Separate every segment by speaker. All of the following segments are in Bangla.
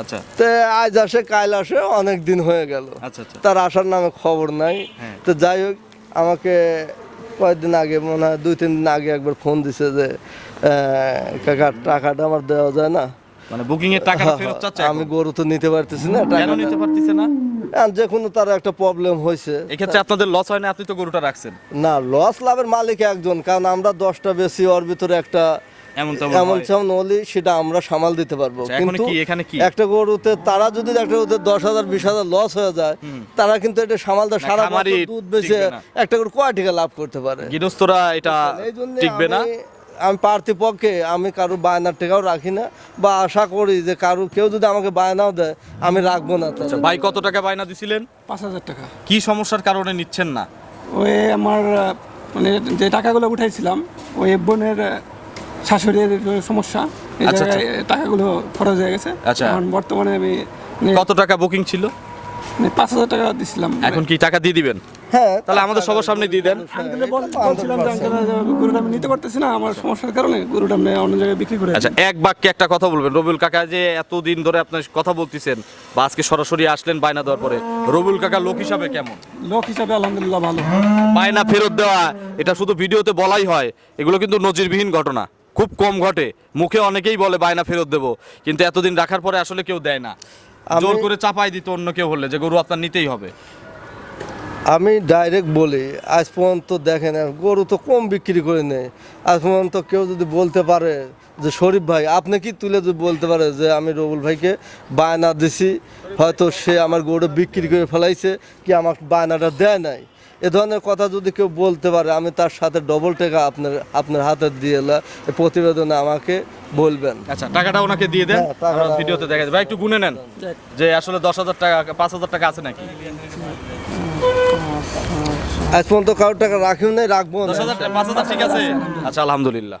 Speaker 1: আচ্ছা।
Speaker 2: তো আজ আসে কাল আসে অনেক দিন হয়ে গেল।
Speaker 1: আচ্ছা আচ্ছা।
Speaker 2: তার আসার নামে খবর নাই।
Speaker 1: হ্যাঁ।
Speaker 2: তো যাই হোক আমাকে কয়েকদিন আগে মনে হয় দুই তিন দিন আগে একবার ফোন দিছে যে কাকা টাকাটা আমার দেওয়া যায় না।
Speaker 1: মানে বুকিং এর টাকা ফেরত চাচ্ছে
Speaker 2: আমি গরু তো নিতে পারতেছি না
Speaker 1: কেন নিতে পারতেছে না?
Speaker 2: যে কোনো তার একটা প্রবলেম হয়েছে।
Speaker 1: এক্ষেত্রে আপনাদের লস হয় না আপনি তো গরুটা রাখছেন।
Speaker 2: না লস লাভের মালিক একজন কারণ আমরা দশটা বেশি ওর ভিতরে একটা
Speaker 1: এমন তেমন
Speaker 2: হলে সেটা আমরা সামাল দিতে পারব।
Speaker 1: আচ্ছা,
Speaker 2: কিন্তু
Speaker 1: এখানে কি?
Speaker 2: একটা গরুতে তারা যদি একটা গরুতে দশ হাজার বিশ হাজার লস হয়ে যায় তারা কিন্তু এটা সামাল দেয় সারা বছর দুধ বেচে একটা করে কয় টাকা লাভ করতে পারে।
Speaker 1: গৃহস্থরা এটা টিকবে না?
Speaker 2: আমি প্রার্থী পক্ষে আমি কারও বায়নার টাকাও রাখি না বা আশা করি যে কারও কেউ যদি আমাকে বায়নাও দেয় আমি রাখব না
Speaker 1: আচ্ছা ভাই কত টাকা বায়না দিছিলেন?
Speaker 3: পাঁচ হাজার টাকা।
Speaker 1: কি সমস্যার কারণে নিচ্ছেন না?
Speaker 3: ওই আমার মানে যে টাকাগুলো উঠাইছিলাম ওই বোনের শাশুড়ির সমস্যা এই
Speaker 1: আচ্ছা,
Speaker 3: জায়গায় টাকাগুলো খরচ হয়ে গেছে।
Speaker 1: আচ্ছা।
Speaker 3: এখন বর্তমানে আমি
Speaker 1: কত টাকা বুকিং ছিল?
Speaker 3: মানে পাঁচ হাজার টাকা দিছিলাম।
Speaker 1: এখন কি টাকা দিয়ে দিবেন?
Speaker 2: হ্যাঁ
Speaker 1: তাহলে আমাদের সবার সামনে দিয়ে দেন।
Speaker 3: আঙ্কেলে বল- বলছিলাম যে আঙ্কেল গরুটা আমি নিতে পারতেছি না আমার সমস্যার কারণে গরুটা আমি অন্য জায়গায় বিক্রি করে
Speaker 1: আচ্ছা এক বাক্যে একটা কথা বলবেন। রবিউল কাকা যে এতদিন ধরে আপনার কথা বলতেছেন বা আজকে সরাসরি আসলেন বায়না দেওয়ার পরে রবিউল কাকা লোক হিসাবে কেমন?
Speaker 3: লোক হিসাবে আলহামদুলিল্লাহ ভালো।
Speaker 1: বায়না ফেরত দেওয়া এটা শুধু ভিডিওতে বলাই হয় এগুলো কিন্তু নজিরবিহীন ঘটনা। খুব কম ঘটে। মুখে অনেকেই বলে বায়না ফেরত দেবো। কিন্তু এতদিন রাখার পরে আসলে কেউ দেয় না। জোর করে চাপাই দিত অন্য কেউ হলে যে গরু আপনার নিতেই হবে।
Speaker 2: আমি ডাইরেক্ট বলি আজ পর্যন্ত দেখেন গরু তো কম বিক্রি করে নেই আজ পর্যন্ত কেউ যদি বলতে পারে যে শরীফ ভাই আপনি কি তুলে যদি বলতে পারে যে আমি রবুল ভাইকে বায়না দিছি হয়তো সে আমার গরু বিক্রি করে ফেলাইছে কি আমার বায়নাটা দেয় নাই? এ ধরনের কথা যদি কেউ বলতে পারে আমি তার সাথে ডবল টাকা আপনার আপনার হাতে দিয়ে প্রতিবেদনে আমাকে বলবেন।
Speaker 1: আচ্ছা টাকাটা ওনাকে দিয়ে দেন
Speaker 2: হ্যাঁ,
Speaker 1: ভিডিওতে দেখা যাবে ভাই একটু গুনে নেন যে আসলে দশ হাজার টাকা পাঁচ হাজার টাকা আছে নাকি?
Speaker 2: আজ পর্যন্ত কারোর টাকা রাখিও নাই রাখব
Speaker 1: দশ হাজার পাঁচ হাজার ঠিক আছে। আচ্ছা আলহামদুলিল্লাহ।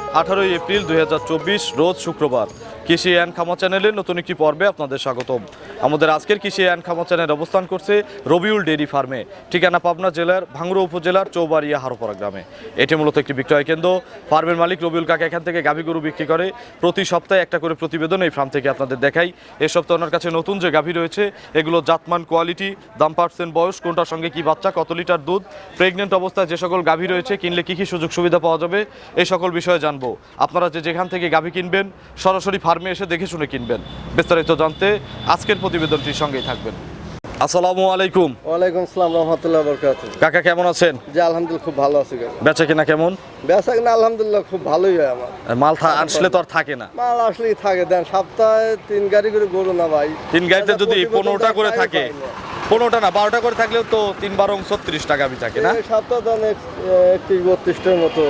Speaker 1: আঠারোই এপ্রিল দুই হাজার চব্বিশ, রোজ শুক্রবার। কৃষি অ্যান্ড খামা চ্যানেলের নতুন একটি পর্বে আপনাদের স্বাগতম। আমাদের আজকের কৃষি অ্যান্ড খামা চ্যানেল অবস্থান করছে রবিউল ডেইরি ফার্মে, ঠিকানা পাবনা জেলার ভাঙ্গুড়া উপজেলার চৌবাড়িয়া হারোপাড়া গ্রামে। এটি মূলত একটি বিক্রয় কেন্দ্র। ফার্মের মালিক রবিউল কাকা এখান থেকে গাভী গরু বিক্রি করে। প্রতি সপ্তাহে একটা করে প্রতিবেদন এই ফার্ম থেকে আপনাদের দেখাই। এ সপ্তাহে ওনার কাছে নতুন যে গাভী রয়েছে, এগুলো জাতমান কোয়ালিটি, দাম পার্সেন্ট বয়স, কোনটার সঙ্গে কি বাচ্চা, কত লিটার দুধ প্রেগনেন্ট অবস্থায় যে সকল গাভী রয়েছে, কিনলে কী কী সুযোগ সুবিধা পাওয়া যাবে এই সকল বিষয়ে জানব। আপনারা যে যেখান থেকে গাভী কিনবেন সরাসরি ফার্মে এসে দেখে শুনে কিনবেন। বিস্তারিত জানতে আজকের প্রতিবেদনটির সঙ্গেই থাকবেন। আসসালামু আলাইকুম।
Speaker 2: ওয়ালাইকুম আসসালাম রহমতুল্লাহ বরকাত।
Speaker 1: কাকা কেমন আছেন?
Speaker 2: যে আলহামদুলিল্লাহ খুব ভালো আছি কাকা।
Speaker 1: বেচা কিনা কেমন?
Speaker 2: বেচা কিনা আলহামদুলিল্লাহ খুব ভালোই হয় আমার।
Speaker 1: মাল আসলে তো আর থাকে না।
Speaker 2: মাল আসলেই থাকে। দেন সপ্তাহে তিন গাড়ি করে গরু না ভাই।
Speaker 1: তিন গাড়িতে যদি পনেরোটা করে থাকে। পনেরোটা না বারোটা করে থাকলেও তো তিন বারো ছত্রিশ টাকা আমি থাকে না?
Speaker 2: সপ্তাহে দেন একটি বত্রিশটার মতো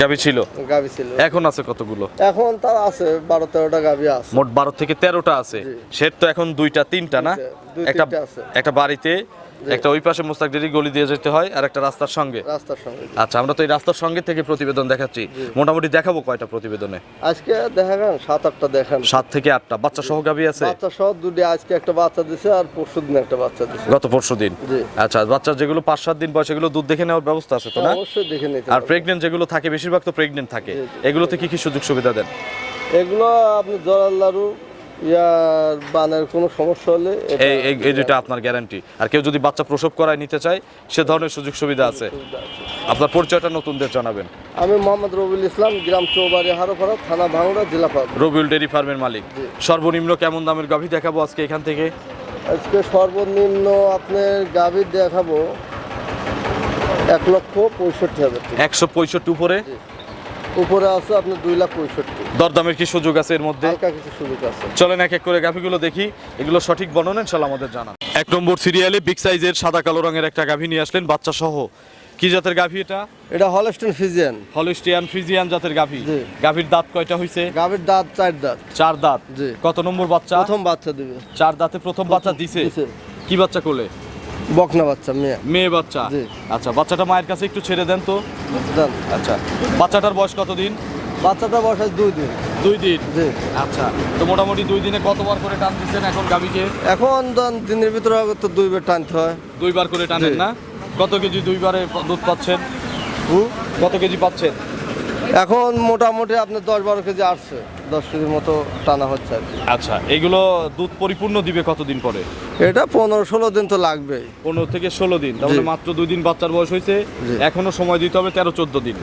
Speaker 1: গাবি ছিল?
Speaker 2: গাবি ছিল।
Speaker 1: এখন আছে কতগুলো?
Speaker 2: এখন তার আছে বারো তেরোটা গাবি আছে।
Speaker 1: মোট বারো থেকে তেরোটা আছে।
Speaker 2: সে
Speaker 1: সেট তো এখন দুইটা তিনটা না? একটা
Speaker 2: আছে।
Speaker 1: একটা বাড়িতে একটা ওই পাশে মুস্তাক ডেরি গলি দিয়ে যেতে হয় আর একটা রাস্তার সঙ্গে।
Speaker 2: রাস্তার সঙ্গে
Speaker 1: আচ্ছা আমরা তো এই রাস্তার সঙ্গে থেকে প্রতিবেদন দেখাচ্ছি। মোটামুটি দেখাবো কয়টা প্রতিবেদনে?
Speaker 2: আজকে দেখা গেল সাত আটটা দেখান।
Speaker 1: সাত থেকে আটটা। বাচ্চা সহ গাভী আছে?
Speaker 2: বাচ্চা সহ দুটি আজকে একটা বাচ্চা দিছে আর পরশু দিন একটা বাচ্চা দিছে।
Speaker 1: গত পরশু দিন? আচ্ছা বাচ্চা যেগুলো পাঁচ সাত দিন বয়স এগুলো দুধ দেখে নেওয়ার ব্যবস্থা আছে তো না?
Speaker 2: অবশ্যই দেখে নিতে
Speaker 1: আর। প্রেগনেন্ট যেগুলো থাকে বেশিরভাগ তো প্রেগনেন্ট থাকে। এগুলোতে কি কি সুযোগ সুবিধা দেন?
Speaker 2: এগুলো আপনি জলার লাড়ু ইয়ার বানের কোনো সমস্যা হলে
Speaker 1: এই এই- এই আপনার গ্যারান্টি আর কেউ যদি বাচ্চা প্রসব করায় নিতে চায় সে ধরনের সুযোগ সুবিধা আছে। আপনার পরিচয়টা নতুনদের জানাবেন।
Speaker 2: আমি মোহাম্মদ রবিউল ইসলাম গ্রাম চৌবাড়ি হারোপাড়া থানা ভাঙড়া জেলা
Speaker 1: রবিউল ডেরি ফার্মের মালিক। সর্বনিম্ন কেমন দামের গাভী দেখাবো আজকে এখান থেকে?
Speaker 2: আজকে সর্বনিম্ন আপনার গাভীর দেখাবো এক লক্ষ পঁয়ষট্টি হাজার
Speaker 1: একশো পঁয়ষট্টি উপরে?
Speaker 2: উপরে আছে আপনার দুই লাখ পঁয়ষট্টি।
Speaker 1: দরদামের কি সুযোগ আছে এর মধ্যে?
Speaker 2: হালকা কিছু সুযোগ আছে।
Speaker 1: চলেন এক এক করে গাভীগুলো দেখি এগুলো সঠিক বর্ণনা ইনশাল্লাহ আমাদের জানান। এক নম্বর সিরিয়ালে বিগ সাইজের সাদা কালো রঙের একটা গাভী নিয়ে আসলেন বাচ্চা সহ কি জাতের গাভী এটা?
Speaker 2: এটা হলস্টেন ফিজিয়ান।
Speaker 1: হলিস্টিয়ান ফ্রিজিয়ান জাতের গাভী। গাভীর দাঁত কয়টা হইছে?
Speaker 2: গাভীর দাঁত চার দাঁত।
Speaker 1: চার দাঁত। কত নম্বর বাচ্চা?
Speaker 2: প্রথম বাচ্চা দিবে।
Speaker 1: চার দাঁতে প্রথম বাচ্চা দিছে।
Speaker 2: দিছে।
Speaker 1: কি বাচ্চা কোলে?
Speaker 2: বকনা বাচ্চা মেয়ে।
Speaker 1: মেয়ে বাচ্চা?
Speaker 2: জি।
Speaker 1: আচ্ছা বাচ্চাটা মায়ের কাছে একটু ছেড়ে দেন তো।
Speaker 2: জান
Speaker 1: আচ্ছা বাচ্চাটার বয়স কতদিন?
Speaker 2: বাচ্চাটা বসে দুই দিন।
Speaker 1: দুই দিন?
Speaker 2: জি।
Speaker 1: আচ্ছা তো মোটামুটি দুই দিনে কতবার করে টান দিচ্ছেন এখন গাভীকে?
Speaker 2: এখন ধন দিনের ভিতরে তো দুইবার টানতে হয়।
Speaker 1: দুইবার করে টানেন
Speaker 2: জি।
Speaker 1: না? কত কেজি দুইবারে দুধ পাচ্ছেন?
Speaker 2: হুম?
Speaker 1: কত কেজি পাচ্ছেন?
Speaker 2: এখন মোটামুটি আপনার দশ বারো কেজি আসছে। দশ কেজির মতো টানা হচ্ছে আর কি।
Speaker 1: আচ্ছা এগুলো দুধ পরিপূর্ণ দিবে কতদিন পরে?
Speaker 2: এটা পনেরো ষোলো দিন তো লাগবেই।
Speaker 1: পনেরো থেকে ষোলো দিন তাহলে মাত্র দুই দিন বাচ্চার বয়স হয়েছে এখনও সময় দিতে হবে তেরো চোদ্দ দিন।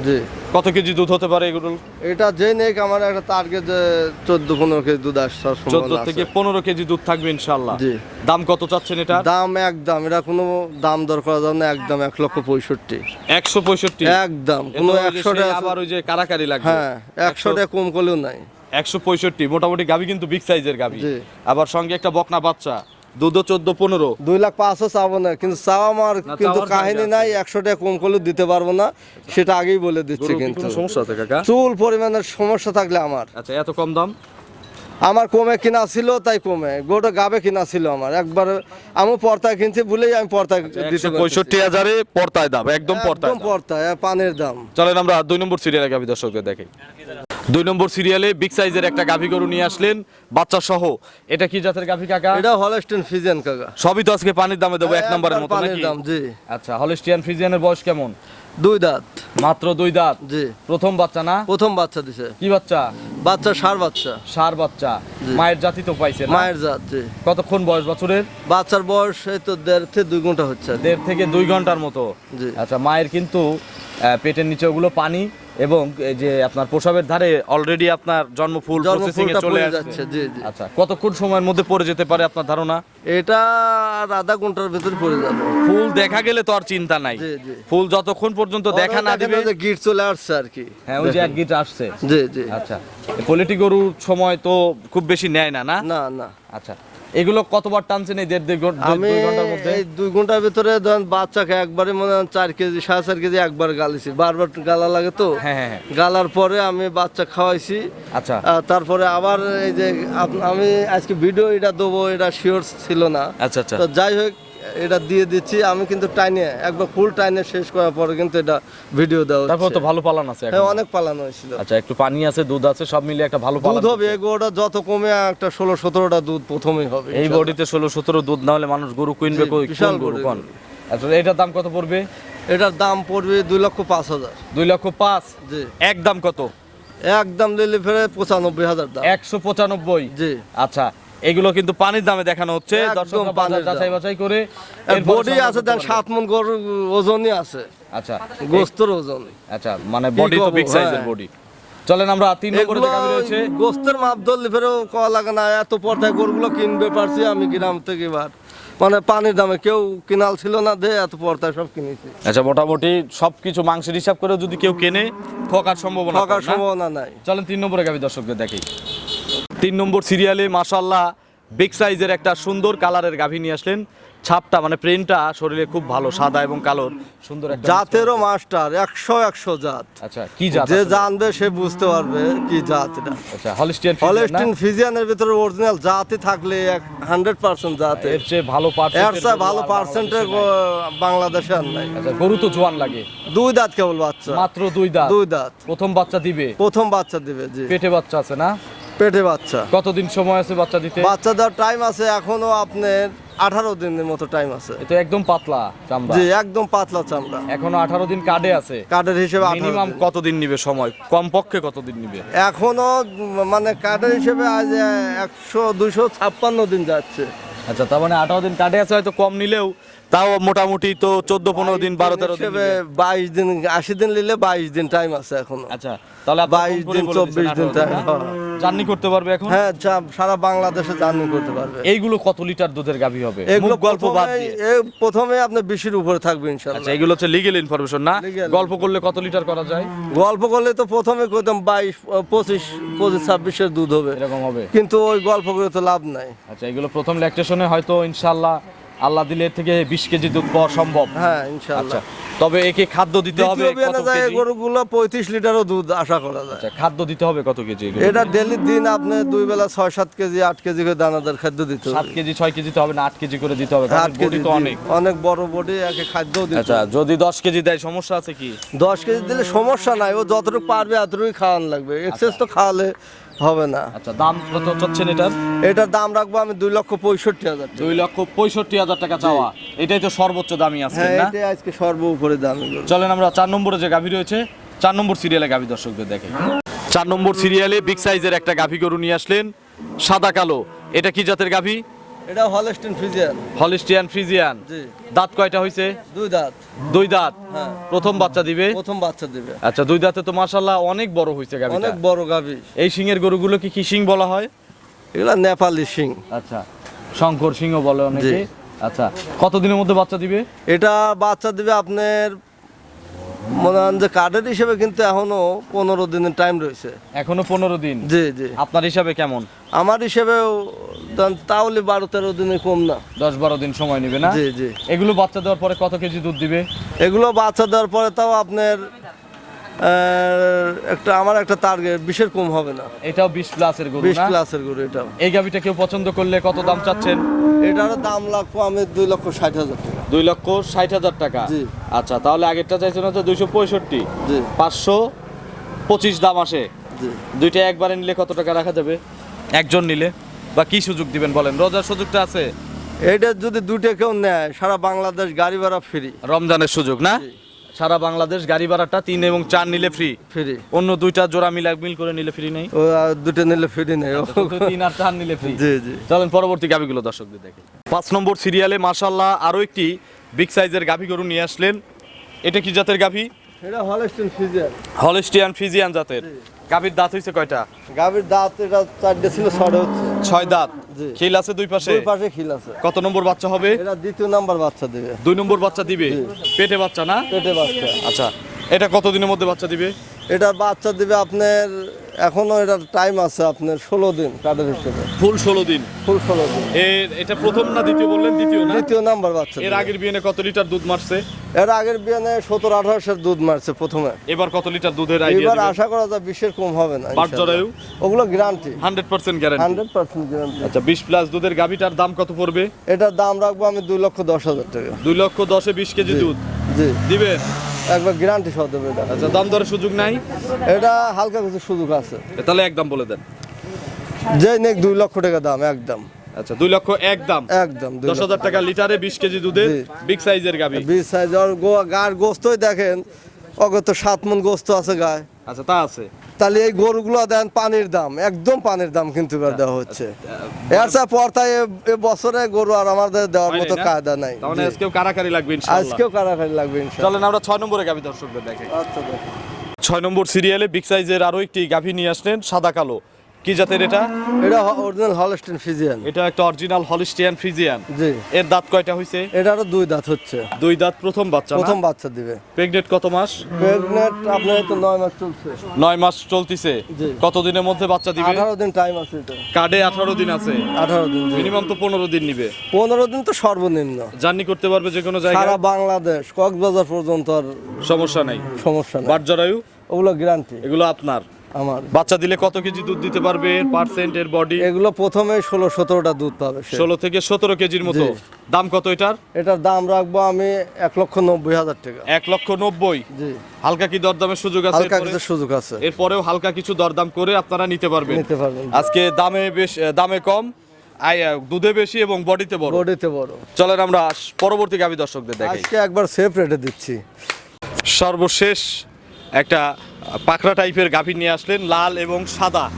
Speaker 1: কত কেজি দুধ হতে পারে এগুলো?
Speaker 2: এটা যে নেই আমার একটা টার্গেট যে চোদ্দ পনেরো কেজি দুধ আসার
Speaker 1: চোদ্দ থেকে পনেরো কেজি দুধ থাকবে ইনশাল্লাহ দাম কত চাচ্ছেন এটা?
Speaker 2: দাম একদম এটা কোনো দাম দর করা যাবে না একদম এক লক্ষ পঁয়ষট্টি।
Speaker 1: একশো পঁয়ষট্টি?
Speaker 2: একদম কোনো একশো
Speaker 1: আবার ওই যে কারাকারি লাগবে।
Speaker 2: হ্যাঁ একশো টাকা কম করলেও নাই।
Speaker 1: একশো পঁয়ষট্টি মোটামুটি গাভি কিন্তু বিগ সাইজের গাভি
Speaker 2: জি।
Speaker 1: আবার সঙ্গে একটা বকনা বাচ্চা দুধও চোদ্দ পনেরো।
Speaker 2: দুই লাখ পাঁচশো চাবো না কিন্তু চাওয়া আমার কিন্তু কাহিনী নাই একশো টাকা কম করলেও দিতে পারব না সেটা আগেই বলে দিচ্ছি কিন্তু।
Speaker 1: সমস্যা আছে কাকা?
Speaker 2: চুল পরিমাণের সমস্যা থাকলে আমার।
Speaker 1: আচ্ছা এত কম দাম?
Speaker 2: আমার কমে কিনা ছিল তাই কমে। গোটা গাবে কিনা ছিল আমার। একবার আমি পর্তায় কিনছি বলেই আমি পর্তায় দিতে
Speaker 1: পঁয়ষট্টি হাজারে পর্তায় দাম একদম পর্তায়
Speaker 2: একদম পর্তায় পানের দাম।
Speaker 1: চলেন আমরা দুই নম্বর সিরিয়ালে গাভী দর্শকদের দেখি দুই নম্বর সিরিয়ালে বিগ সাইজের একটা গাভী গরু নিয়ে আসলেন বাচ্চা সহ। এটা কি জাতের গাভী কাকা?
Speaker 2: এটা হলস্টেন ফিজেন কাকা।
Speaker 1: সবই তো আজকে পানির দামে দেবো এক নম্বরের মতো
Speaker 2: পানির
Speaker 1: নাকি?
Speaker 2: দাম জি।
Speaker 1: আচ্ছা হলিস্টিয়ান ফ্রিজিয়ানের বয়স কেমন?
Speaker 2: দুই দাঁত।
Speaker 1: মাত্র দুই দাঁত?
Speaker 2: জি।
Speaker 1: প্রথম বাচ্চা না?
Speaker 2: প্রথম বাচ্চা দিছে।
Speaker 1: কি বাচ্চা?
Speaker 2: বাচ্চা সার বাচ্চা।
Speaker 1: সার বাচ্চা। মায়ের জাতি তো পাইছে না?
Speaker 2: মায়ের জাত জি।
Speaker 1: কতক্ষণ বয়স বছরের?
Speaker 2: বাচ্চার বয়স এই তো দেড় থেকে দুই ঘণ্টা হচ্ছে
Speaker 1: দেড় থেকে দুই ঘণ্টার মতো।
Speaker 2: জি।
Speaker 1: আচ্ছা মায়ের কিন্তু পেটের নিচে ওগুলো পানি এবং যে আপনার প্রসবের ধারে অলরেডি আপনার জন্মফুল প্রসেসিং এ চলে যাচ্ছে
Speaker 2: জি জি।
Speaker 1: আচ্ছা কতক্ষণ সময়ের মধ্যে পড়ে যেতে পারে আপনার ধারণা?
Speaker 2: এটা আধা ঘণ্টার ভিতরে পড়ে যাবে।
Speaker 1: ফুল দেখা গেলে তো আর চিন্তা নাই। ফুল যতক্ষণ পর্যন্ত দেখা না দিবে
Speaker 2: যে গিট চলে আসছে আর কি।
Speaker 1: হ্যাঁ ওই যে এক গিট আসছে।
Speaker 2: জি জি।
Speaker 1: আচ্ছা পোলিটি গরুর সময় তো খুব বেশি নেয় না না?
Speaker 2: না না।
Speaker 1: আচ্ছা এগুলো কতবার টানছেন এই দেড় দেড় ঘণ্টা
Speaker 2: আমি এই দুই ঘণ্টার ভিতরে ধরেন বাচ্চাকে একবারে মনে হয় চার কেজি সাড়ে চার কেজি একবার গালিছি। বারবার গালা লাগে তো?
Speaker 1: হ্যাঁ হ্যাঁ হ্যাঁ।
Speaker 2: গালার পরে আমি বাচ্চা খাওয়াইছি।
Speaker 1: আচ্ছা।
Speaker 2: তারপরে আবার এই যে আমি আজকে ভিডিও এটা দেবো এটা শিওর ছিল না।
Speaker 1: আচ্ছা আচ্ছা।
Speaker 2: তো যাই হোক এটা দিয়ে দিচ্ছি। আমি কিন্তু টাইনে একবার ফুল টাইনে শেষ করার পরে কিন্তু এটা ভিডিও দেওয়া
Speaker 1: তারপর তো ভালো পালান আছে
Speaker 2: হ্যাঁ অনেক পালানো হয়েছিল।
Speaker 1: আচ্ছা একটু পানি আছে দুধ আছে সব মিলিয়ে একটা ভালো পালান
Speaker 2: দুধ হবে এগোটা যত কমে একটা ষোলো সতেরোটা দুধ প্রথমেই হবে
Speaker 1: এই বডিতে ষোলো সতেরো দুধ না হলে মানুষ গরু কিনবে
Speaker 2: বিশাল
Speaker 1: গরু কোন? আচ্ছা এটার দাম কত পড়বে?
Speaker 2: এটার দাম পড়বে দুই লক্ষ পাঁচ হাজার।
Speaker 1: দুই লক্ষ পাঁচ?
Speaker 2: জি।
Speaker 1: এক দাম কত?
Speaker 2: একদম লিলে ফেরে পঁচানব্বই হাজার দাম।
Speaker 1: একশো পঁচানব্বই?
Speaker 2: জি।
Speaker 1: আচ্ছা এগুলো কিন্তু পানির দামে দেখানো হচ্ছে।
Speaker 2: একদম
Speaker 1: বাজার যাচাই বাছাই করে
Speaker 2: বডি আছে
Speaker 1: পারবে।
Speaker 2: সাত মন গরুর ওজনই আছে।
Speaker 1: আচ্ছা।
Speaker 2: গোস্তর ওজন।
Speaker 1: আচ্ছা মানে বডি তো বিগ সাইজের। বডি চলেন আমরা তিন নম্বরে গাভী রয়েছে।
Speaker 2: গোস্তের মাপ ধরলে ফেরেও কওয়া লাগে না। এত পর্দায় গরুগুলো কিনবে পারছি আমি গ্রাম থেকে এবার। মানে পানির দামে কেউ কিনাল ছিল না দে এত পর্দায় সব কিনেছি।
Speaker 1: আচ্ছা মোটামুটি সবকিছু মাংসের হিসাব করে যদি কেউ কেনে ঠকার সম্ভাবনা
Speaker 2: ঠকার? সম্ভাবনা নাই।
Speaker 1: চলেন তিন নম্বরে গাভী দর্শকদের দেখি। তিন নম্বর সিরিয়ালে মাশাল্লাহ বিগ সাইজের একটা সুন্দর কালারের গাভী নিয়ে আসলেন। ছাপটা মানে প্রিন্টটা শরীরে খুব ভালো সাদা এবং কালোর। সুন্দর
Speaker 2: জাতেরও মাস্টার একশো একশো জাত।
Speaker 1: আচ্ছা কি জাত
Speaker 2: যে জানবে সে বুঝতে পারবে কি জাত এটা।
Speaker 1: আচ্ছা হলিস্টিয়ান
Speaker 2: হলেস্টিন ফিজিয়ানের ভিতরে অরিজিনাল জাতি থাকলে এক হান্ড্রেড পার্সেন্ট জাতে
Speaker 1: এর। চেয়ে ভালো
Speaker 2: এর চেয়ে ভালো পার্সেন্টের বাংলাদেশে আর নাই।
Speaker 1: আচ্ছা গরু তো জোয়ান লাগে।
Speaker 2: দুই দাঁত কেবল বাচ্চা।
Speaker 1: মাত্র দুই দাঁত।
Speaker 2: দুই দাঁত।
Speaker 1: প্রথম বাচ্চা দিবে?
Speaker 2: প্রথম বাচ্চা দিবে জি।
Speaker 1: পেটে বাচ্চা আছে না?
Speaker 2: পেটে বাচ্চা।
Speaker 1: কতদিন সময় আছে বাচ্চা দিতে?
Speaker 2: বাচ্চা দেওয়ার টাইম আছে এখনও আপনার আঠারো দিনের মতো টাইম আছে।
Speaker 1: এটা একদম পাতলা চামড়া।
Speaker 2: জি একদম পাতলা চামড়া।
Speaker 1: এখনও আঠারো দিন কার্ডে আছে।
Speaker 2: কার্ডের হিসেবে
Speaker 1: মিনিমাম কতদিন নিবে সময়? কমপক্ষে কতদিন নিবে?
Speaker 2: এখনও মানে কার্ডের হিসেবে আজ একশো দুশো ছাপ্পান্ন দিন যাচ্ছে।
Speaker 1: আচ্ছা তার মানে আঠারো দিন কার্ডে আছে হয়তো কম নিলেও তাও মোটামুটি তো চোদ্দ পনেরো দিন বারো তেরো দিন
Speaker 2: বাইশ দিন আশি দিন নিলে বাইশ দিন টাইম আছে এখনও।
Speaker 1: আচ্ছা তাহলে
Speaker 2: বাইশ দিন চব্বিশ দিন টাইম
Speaker 1: জার্নি করতে পারবে এখন?
Speaker 2: হ্যাঁ সারা বাংলাদেশে জার্নি করতে পারবে।
Speaker 1: এইগুলো কত লিটার দুধের গাভী হবে?
Speaker 2: এগুলো
Speaker 1: গল্প বাদ দিয়ে।
Speaker 2: প্রথমে আপনার বিশের উপরে থাকবে ইনশাল্লাহ
Speaker 1: আচ্ছা এগুলো হচ্ছে লিগেল ইনফরমেশন না? গল্প করলে কত লিটার করা যায়?
Speaker 2: গল্প করলে তো প্রথমে করতাম বাইশ পঁচিশ পঁচিশ ছাব্বিশের দুধ হবে।
Speaker 1: এরকম হবে।
Speaker 2: কিন্তু ওই গল্প করে তো লাভ নাই।
Speaker 1: আচ্ছা এগুলো প্রথম ল্যাকটেশনে হয়তো ইনশাল্লাহ আল্লাহ দিলে থেকে বিশ কেজি দুধ পাওয়া সম্ভব।
Speaker 2: হ্যাঁ
Speaker 1: আচ্ছা তবে একে খাদ্য দিতে হবে কত কেজি?
Speaker 2: গরুগুলো পঁয়ত্রিশ লিটারও দুধ আশা করা যায়।
Speaker 1: আচ্ছা খাদ্য দিতে হবে কত কেজি
Speaker 2: এটা ডেলি দিন আপনি দুই বেলা ছয় সাত কেজি আট কেজি করে দানাদার খাদ্য দিতে
Speaker 1: সাত কেজি ছয় কেজি তো হবে না আট কেজি করে দিতে হবে
Speaker 2: আট কেজি
Speaker 1: তো অনেক।
Speaker 2: অনেক বড় বডি একে খাদ্য দিতে
Speaker 1: আচ্ছা যদি দশ কেজি দেয় সমস্যা আছে কি?
Speaker 2: দশ কেজি দিলে সমস্যা নাই ও যতটুকু পারবে এতটুকুই খাওয়ান লাগবে। এক্সেস তো খাওয়ালে হবে না।
Speaker 1: আচ্ছা দাম কত চাচ্ছেন এটার
Speaker 2: এটার দাম রাখব আমি দুই লক্ষ পঁয়ষট্টি হাজার
Speaker 1: দুই লক্ষ পঁয়ষট্টি হাজার টাকা চাওয়া। এটাই তো সর্বোচ্চ দামি আছে
Speaker 2: হ্যাঁ এটাই আজকে সর্ব উপরে দাম
Speaker 1: চলেন আমরা চার নম্বরে যে গাভী রয়েছে চার নম্বর সিরিয়ালে গাভী দর্শকদের দেখে। চার নম্বর সিরিয়ালে বিগ সাইজের একটা গাভী গরু নিয়ে আসলেন সাদা কালো। এটা কি জাতের গাভী?
Speaker 2: এটা হলস্টিন ফিজিয়ান
Speaker 1: হলিস্টিয়ান ফ্রিজিয়ান
Speaker 2: জি।
Speaker 1: দাঁত কয়টা হয়েছে
Speaker 2: দুই দাঁত।
Speaker 1: দুই দাঁত?
Speaker 2: হ্যাঁ।
Speaker 1: প্রথম বাচ্চা দিবে?
Speaker 2: প্রথম বাচ্চা দিবে।
Speaker 1: আচ্ছা দুই দাঁতে তো মাশাল্লাহ অনেক বড় হয়েছে গাভীটা।
Speaker 2: অনেক বড় গাভী।
Speaker 1: এই সিংয়ের গরুগুলো কি কি সিং বলা হয়?
Speaker 2: এগুলা নেপালি সিং
Speaker 1: আচ্ছা শঙ্কর সিংহ বলে অনেকে। আচ্ছা কতদিনের মধ্যে বাচ্চা দিবে?
Speaker 2: এটা বাচ্চা দিবে আপনার মনে হন যে কার্ডের হিসেবে কিন্তু এখনও পনেরো দিনের টাইম রয়েছে।
Speaker 1: এখনও পনেরো দিন?
Speaker 2: জি জি।
Speaker 1: আপনার হিসাবে কেমন?
Speaker 2: আমার হিসেবেও তাহলে বারো তেরো দিনে কম না।
Speaker 1: দশ বারো দিন সময় নেবে না?
Speaker 2: জি জি।
Speaker 1: এগুলো বাচ্চা দেওয়ার পরে কত কেজি দুধ দিবে?
Speaker 2: এগুলো বাচ্চা দেওয়ার পরে তাও আপনার একটা আমার একটা টার্গেট বিশের কম হবে না।
Speaker 1: এটাও বিশ প্লাসের গরু
Speaker 2: বিশ
Speaker 1: না?
Speaker 2: ক্লাসের গরু এটাও।
Speaker 1: এই গাভিটা কেউ পছন্দ করলে কত দাম চাচ্ছেন?
Speaker 2: এটারও দাম লাগবো আমি দুই লক্ষ ষাট হাজার টাকা।
Speaker 1: দুই লক্ষ ষাট হাজার টাকা?
Speaker 2: জি।
Speaker 1: আচ্ছা তাহলে আগেরটা চাইছেন হচ্ছে দুইশো পঁয়ষট্টি।
Speaker 2: জি।
Speaker 1: পাঁচশো পঁচিশ দাম আসে।
Speaker 2: জি।
Speaker 1: দুইটা একবারে নিলে কত টাকা রাখা যাবে? একজন নিলে। বা কি সুযোগ দিবেন বলেন? রোজার সুযোগটা আছে?
Speaker 2: এটা যদি দুইটা কেউ নেয় সারা বাংলাদেশ গাড়ি ভাড়া ফ্রি
Speaker 1: রমজানের সুযোগ না?
Speaker 2: জি।
Speaker 1: সারা বাংলাদেশ গাড়ি ভাড়াটা তিন এবং চার নিলে ফ্রি
Speaker 2: ফ্রি
Speaker 1: অন্য দুইটা জোড়া মিলা মিল করে নিলে ফ্রি নেই?
Speaker 2: ও দুটো নিলে ফ্রি নেই।
Speaker 1: তিন আর চার নিলে ফ্রি
Speaker 2: জি জি।
Speaker 1: চলেন পরবর্তী গাভিগুলো দর্শকদের দেখে। পাঁচ নম্বর সিরিয়ালে মাশাল্লাহ আরও একটি বিগ সাইজের গাভি গরু নিয়ে আসলেন। এটা কি জাতের গাভি?
Speaker 2: এটা হলস্টিন ফিজিয়ান
Speaker 1: হলিস্টিয়ান ফিজিয়ান জাতের। গাভির দাঁত হইছে কয়টা?
Speaker 2: গাভীর দাঁত এটা চারটে ছিল ছড়ে হচ্ছে।
Speaker 1: ছয় দাঁত। খিল আছে দুই পাশে?
Speaker 2: দুই পাশে খিল আছে।
Speaker 1: কত নম্বর বাচ্চা হবে?
Speaker 2: এটা দ্বিতীয় নাম্বার বাচ্চা দিবে।
Speaker 1: দুই নম্বর বাচ্চা দিবে? পেটে বাচ্চা না?
Speaker 2: পেটে বাচ্চা।
Speaker 1: আচ্ছা এটা কতদিনের মধ্যে বাচ্চা দিবে?
Speaker 2: এটার বাচ্চা দিবে আপনার এখনও এটার টাইম আছে আপনার ষোলো দিন কার্ডের হিসেবে।
Speaker 1: ফুল ষোলো দিন?
Speaker 2: ফুল ষোলো দিন।
Speaker 1: এর এটা প্রথম না দ্বিতীয় বললেন? দ্বিতীয় না?
Speaker 2: দ্বিতীয় নাম্বার বাচ্চা
Speaker 1: এর আগের বিয়েনে কত লিটার দুধ মারছে?
Speaker 2: এর আগের বিয়ানে সতেরো আঠারোশের দুধ মারছে প্রথমে।
Speaker 1: এবার কত লিটার দুধের আইডিয়া
Speaker 2: এবার আশা করা যায় বিশের কম হবে না
Speaker 1: বাট জরায়ু?
Speaker 2: ওগুলো guarantee
Speaker 1: hundred percent guarantee
Speaker 2: hundred percent guarantee
Speaker 1: আচ্ছা বিশ প্লাস দুধের গাভিটার দাম কত পড়বে?
Speaker 2: এটার দাম রাখব আমি দুই লক্ষ দশ হাজার টাকা।
Speaker 1: দুই লক্ষ দশে বিশ কেজি দুধ।
Speaker 2: জি।
Speaker 1: দিবেন?
Speaker 2: একবার গ্যারান্টি সহ দেবে এটা।
Speaker 1: আচ্ছা দাম দরের সুযোগ নাই?
Speaker 2: এটা হালকা কিছু সুযোগ আছে।
Speaker 1: তাহলে একদম বলে দেন।
Speaker 2: যে নেক দুই লক্ষ টাকা দাম একদম
Speaker 1: আচ্ছা দুই লক্ষ একদম
Speaker 2: একদম
Speaker 1: দশ হাজার টাকা লিটারে বিশ কেজি
Speaker 2: দুধে
Speaker 1: বিগ সাইজের গাভি।
Speaker 2: বিগ সাইজ আর গার গোস্তই দেখেন। অগত সাত মন গোস্ত আছে গায়ে।
Speaker 1: আচ্ছা তা আছে।
Speaker 2: তাহলে এই গরুগুলো দেন পানির দাম একদম পানির দাম কিন্তু এবার দেওয়া হচ্ছে। এর পর্তায় এ বছরে গরু আর আমাদের দেওয়ার মতো কায়দা নাই।
Speaker 1: তার মানে আজকেও কারাকারি লাগবে ইনশাআল্লাহ
Speaker 2: আজকেও কারাকারি লাগবে ইনশাআল্লাহ
Speaker 1: চলেন আমরা ছয় নম্বরে গাভি দর্শকদের দেখে
Speaker 2: আচ্ছা
Speaker 1: ছয় নম্বর সিরিয়ালে বিগ সাইজের আরও একটি গাভি নিয়ে আসলেন সাদা কালো। কি জাতের এটা?
Speaker 2: এটা অরিজিনাল হলস্টেন ফিজিয়ান
Speaker 1: এটা একটা অরিজিনাল হলিস্টিয়ান ফ্রিজিয়ান
Speaker 2: জি।
Speaker 1: এর দাঁত কয়টা হইছে?
Speaker 2: এটারও দুই দাঁত হচ্ছে।
Speaker 1: দুই দাঁত প্রথম বাচ্চা
Speaker 2: প্রথম বাচ্চা দিবে।
Speaker 1: প্রেগনেন্ট কত মাস?
Speaker 2: প্রেগনেন্ট আপনার তো নয় মাস চলছে।
Speaker 1: নয় মাস চলতিছে।
Speaker 2: জি।
Speaker 1: কত দিনের মধ্যে বাচ্চা দিবে?
Speaker 2: আঠারো দিন টাইম আছে এটা।
Speaker 1: কার্ডে আঠারো দিন আছে।
Speaker 2: আঠারো দিন
Speaker 1: মিনিমাম তো পনেরো দিন নিবে।
Speaker 2: পনেরো দিন তো সর্বনিম্ন।
Speaker 1: জার্নি করতে পারবে যে কোনো
Speaker 2: সারা বাংলাদেশ কক্সবাজার পর্যন্ত আর
Speaker 1: সমস্যা নাই।
Speaker 2: সমস্যা নেই।
Speaker 1: বাট জরায়ু
Speaker 2: ওগুলো গ্যারান্টি
Speaker 1: এগুলো আপনার।
Speaker 2: আমার।
Speaker 1: বাচ্চা দিলে কত কেজি দুধ দিতে পারবে? এর পার্সেন্ট এর বডি
Speaker 2: এগুলো প্রথমে ষোলো সতেরোটা দুধ পাবে সে।
Speaker 1: ষোলো থেকে সতেরো কেজির মতো।
Speaker 2: জি।
Speaker 1: দাম কত এটার?
Speaker 2: এটার দাম রাখব আমি এক লক্ষ নব্বই হাজার টাকা।
Speaker 1: এক লক্ষ নব্বই?
Speaker 2: জি।
Speaker 1: হালকা কি দরদামের সুযোগ আছে
Speaker 2: হালকা
Speaker 1: এরপরে?
Speaker 2: কিছু সুযোগ আছে।
Speaker 1: এরপরেও হালকা কিছু দরদাম করে আপনারা নিতে পারবেন।
Speaker 2: নিতে পারবেন।
Speaker 1: আজকে দামে বেশ দামে কম। আয় দুধে বেশি এবং বডিতে বড়।
Speaker 2: বডিতে বড়।
Speaker 1: চলেন আমরা পরবর্তী গাভী দর্শকদের দেখাই।
Speaker 2: আজকে একবার সেফ রেটে দিচ্ছি।
Speaker 1: সর্বশেষ একটা পাকড়া টাইপের গাভী নিয়ে আসলেন লাল এবং সাদা।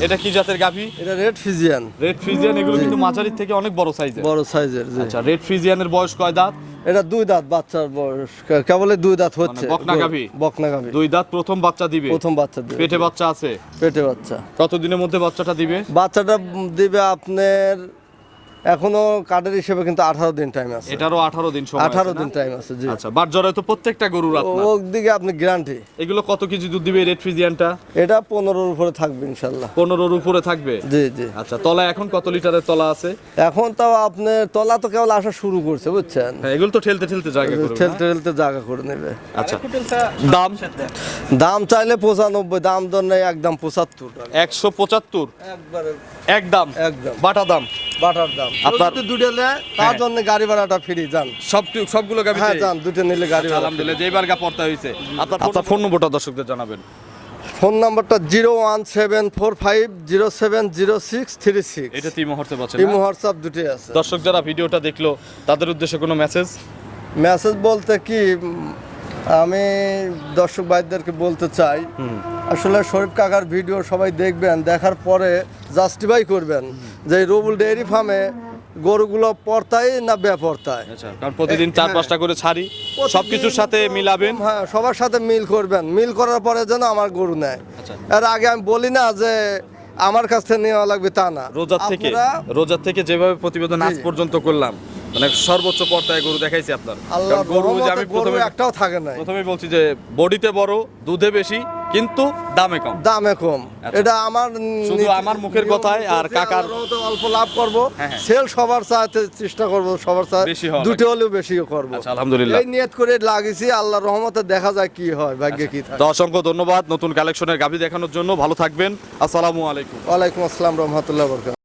Speaker 1: এটা কি জাতের গাভী?
Speaker 2: এটা রেড ফিজিয়ান।
Speaker 1: রেড ফিজিয়ান এগুলো কিন্তু মাঝারির থেকে অনেক বড় সাইজের
Speaker 2: বড় সাইজের
Speaker 1: আচ্ছা রেড ফিজিয়ানের বয়স কয় দাঁত?
Speaker 2: এটা দুই দাঁত বাচ্চার বয়স। কে- কেবলই দুই দাঁত হচ্ছে।
Speaker 1: মানে বকনা গাভী?
Speaker 2: বকনা গাভী।
Speaker 1: দুই দাঁত প্রথম বাচ্চা দিবে?
Speaker 2: প্রথম বাচ্চা দিবে
Speaker 1: পেটে বাচ্চা আছে?
Speaker 2: পেটে বাচ্চা।
Speaker 1: কত দিনের মধ্যে বাচ্চাটা দিবে?
Speaker 2: বাচ্চাটা দিবে আপনার এখনও কার্ডের হিসেবে কিন্তু আঠারো দিন টাইম আছে।
Speaker 1: এটারও আঠারো দিন সময়
Speaker 2: আঠারো দিন টাইম আছে জি।
Speaker 1: আচ্ছা বাট জরায় তো প্রত্যেকটা গরুর আপনার।
Speaker 2: ওর দিকে আপনি গ্যারান্টি
Speaker 1: এগুলো কত কেজি দুধ দিবে রেড ফ্রিজিয়ানটা
Speaker 2: এটা পনেরোর উপরে থাকবে ইনশাল্লাহ
Speaker 1: পনেরোর উপরে থাকবে?
Speaker 2: জি জি।
Speaker 1: আচ্ছা তলা এখন কত লিটারের তলা আছে?
Speaker 2: এখন তাও আপনার তলা তো কেবল আসা শুরু করছে বুঝছেন?
Speaker 1: হ্যাঁ এগুলো তো ঠেলতে ঠেলতে জায়গা করবে
Speaker 2: ঠেলতে ঠেলতে জায়গা করে নেবে।
Speaker 1: আচ্ছা। দাম?
Speaker 2: দাম চাইলে পঁচানব্বই দাম দর নেই একদম পঁচাত্তর।
Speaker 1: একশো পঁচাত্তর?
Speaker 2: একবারে।
Speaker 1: একদম
Speaker 2: একদম।
Speaker 1: বাটা দাম?
Speaker 2: বাটার দাম।
Speaker 1: আপনার-
Speaker 2: আপনার দুটো তার
Speaker 1: হ্যাঁ।
Speaker 2: জন্য গাড়ি ভাড়াটা ফ্রি যান।
Speaker 1: সব সবগুলো গাভি
Speaker 2: হ্যাঁ যান দুটো নিলে গাড়ি ভাড়া
Speaker 1: আলহামদুলিল্লাহ যেবার গা পড়তে হয়েছে আপনার আপনার ফোন নম্বরটা দর্শকদের জানাবেন।
Speaker 2: ফোন নাম্বারটা zero one seven four five zero seven zero six three six.
Speaker 1: এটা তিন মুহূর্তে পাচ্ছেন
Speaker 2: ইমো হোয়াটসঅ্যাপ দুটোই আছে।
Speaker 1: দর্শক যারা ভিডিওটা দেখল তাদের উদ্দেশ্যে কোনো মেসেজ
Speaker 2: মেসেজ বলতে কি আমি দর্শক ভাইদেরকে বলতে চাই আসলে শরীফ কাকার ভিডিও সবাই দেখবেন দেখার পরে জাস্টিফাই করবেন যে রবুল ডেয়ারি ফার্মে গরুগুলো পড়তায় না বেপরতায়
Speaker 1: আচ্ছা কারণ প্রতিদিন চার
Speaker 2: হ্যাঁ।
Speaker 1: পাঁচটা করে ছাড়ি সবকিছুর সাথে মিলাবেন?
Speaker 2: হ্যাঁ সবার সাথে মিল করবেন। মিল করার পরে যেন আমার গরু নেয়।
Speaker 1: আচ্ছা।
Speaker 2: এর আগে আমি বলি না যে আমার কাছ থেকে নেওয়া লাগবে তা না।
Speaker 1: রোজার থেকে রোজার থেকে যেভাবে প্রতিবেদন আজ পর্যন্ত করলাম মানে সর্বোচ্চ পর্দায় গরু দেখাইছি আপনার। গরু যে আমি প্রথমে
Speaker 2: একটাও থাকে
Speaker 1: প্রথমে বলছি যে বডিতে বড় দুধে বেশি কিন্তু দামে কম।
Speaker 2: দামে কম।
Speaker 1: আচ্ছা।
Speaker 2: এটা আমার
Speaker 1: শুধু আমার মুখের কথায় আর কাকার-
Speaker 2: অল্প লাভ করব।
Speaker 1: হ্যাঁ, হ্যাঁ।
Speaker 2: সেল সবার চাইতে চেষ্টা করব সবার চাই
Speaker 1: বেশি
Speaker 2: দুটো হলেও বেশি করব।
Speaker 1: আচ্ছা আলহামদুলিল্লাহ।
Speaker 2: এই নিয়ত করে লাগিয়েছি আল্লাহর রহমতে দেখা যায় কি হয় ভাগ্যে কি থাকে।
Speaker 1: অসংখ্য ধন্যবাদ নতুন কালেকশনের গাভী দেখানোর জন্য। ভালো থাকবেন। আসসালামু আলাইকুম।
Speaker 2: ওয়ালাইকুম আসসালাম রহমতুল্লাহ বরকাত।